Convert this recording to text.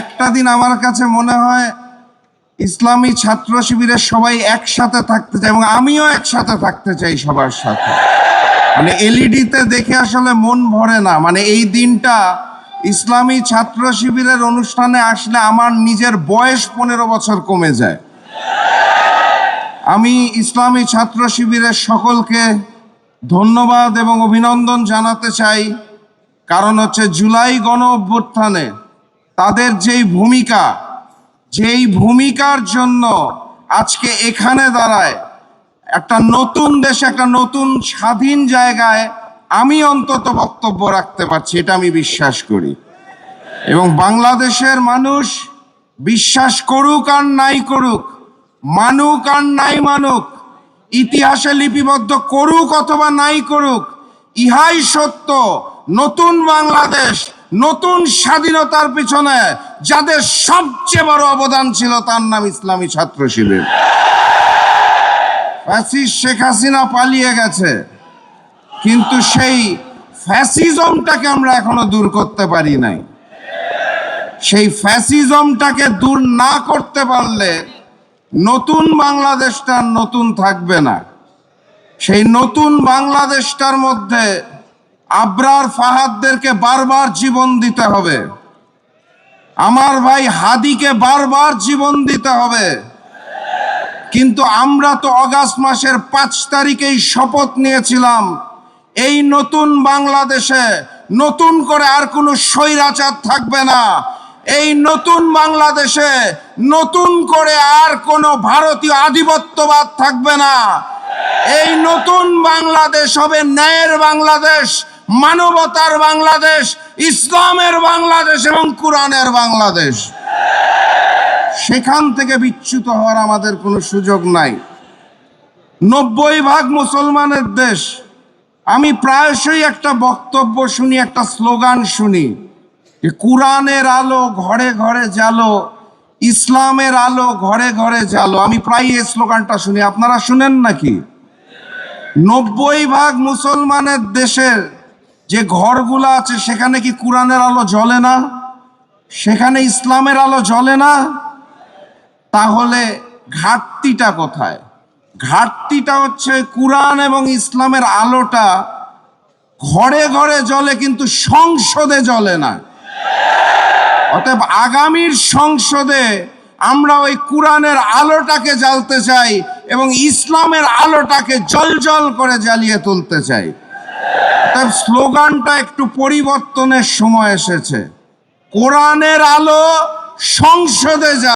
একটা দিন আমার কাছে মনে হয় ইসলামী ছাত্র শিবিরের সবাই একসাথে থাকতে চায় এবং আমিও একসাথে থাকতে চাই সবার সাথে। মানে এলইডিতে দেখে আসলে মন ভরে না। মানে এই দিনটা ইসলামী ছাত্র শিবিরের অনুষ্ঠানে আসলে আমার নিজের বয়স পনেরো বছর কমে যায়। আমি ইসলামী ছাত্র শিবিরের সকলকে ধন্যবাদ এবং অভিনন্দন জানাতে চাই। কারণ হচ্ছে জুলাই গণ অভ্যুত্থানে তাদের যেই ভূমিকা, যেই ভূমিকার জন্য আজকে এখানে দাঁড়ায়, একটা নতুন দেশে, একটা নতুন স্বাধীন জায়গায় আমি অন্তত বক্তব্য রাখতে পারছি, এটা আমি বিশ্বাস করি। এবং বাংলাদেশের মানুষ বিশ্বাস করুক আর নাই করুক, মানুক আর নাই মানুক, ইতিহাসে লিপিবদ্ধ করুক অথবা নাই করুক, ইহাই সত্য, নতুন বাংলাদেশ নতুন স্বাধীনতার পিছনে যাদের সবচেয়ে বড় অবদান ছিল তার নাম ইসলামী ছাত্র শিবির। ফ্যাসিস্ট শেখ হাসিনা পালিয়ে গেছে। কিন্তু সেই ফ্যাসিজমটাকে আমরা এখনও দূর করতে পারি নাই। সেই ফ্যাসিজমটাকে দূর না করতে পারলে নতুন বাংলাদেশটা নতুন থাকবে না। সেই নতুন বাংলাদেশটার মধ্যে আবরার ফাহাদদেরকে বারবার জীবন দিতে হবে। আমার ভাই হাদিকে বারবার জীবন দিতে হবে। কিন্তু আমরা তো অগাস্ট মাসের পাঁচ তারিখেই শপথ নিয়েছিলাম, এই নতুন বাংলাদেশে নতুন করে আর কোনো স্বৈরাচার থাকবে না। এই নতুন বাংলাদেশে নতুন করে আর কোনো ভারতীয় আধিপত্যবাদ থাকবে না। এই নতুন বাংলাদেশ হবে ন্যায়ের বাংলাদেশ। মানবতার বাংলাদেশ, ইসলামের বাংলাদেশ এবং কোরআনের বাংলাদেশ। সেখান থেকে বিচ্যুত হওয়ার আমাদের কোনো সুযোগ নাই। নব্বই ভাগ মুসলমানের দেশ, আমি প্রায়শই একটা বক্তব্য শুনি, একটা স্লোগান শুনি যে কোরআনের আলো ঘরে ঘরে জালো ইসলামের আলো ঘরে ঘরে জালো আমি প্রায় এই স্লোগানটা শুনি। আপনারা শুনেন নাকি? নব্বই ভাগ মুসলমানের দেশের যে ঘরগুলো আছে, সেখানে কি কোরআনের আলো জ্বলে না? সেখানে ইসলামের আলো জ্বলে না? তাহলে ঘাটতিটা কোথায়? ঘাটতিটা হচ্ছে কোরআন এবং ইসলামের আলোটা ঘরে ঘরে জ্বলে, কিন্তু সংসদে জ্বলে না। অতএব আগামীর সংসদে আমরা ওই কোরআনের আলোটাকে জ্বালতে চাই এবং ইসলামের আলোটাকে জল করে জ্বালিয়ে তুলতে চাই। অতএব স্লোগানটা একটু পরিবর্তনের সময় এসেছে। কোরআনের আলো সংসদে যা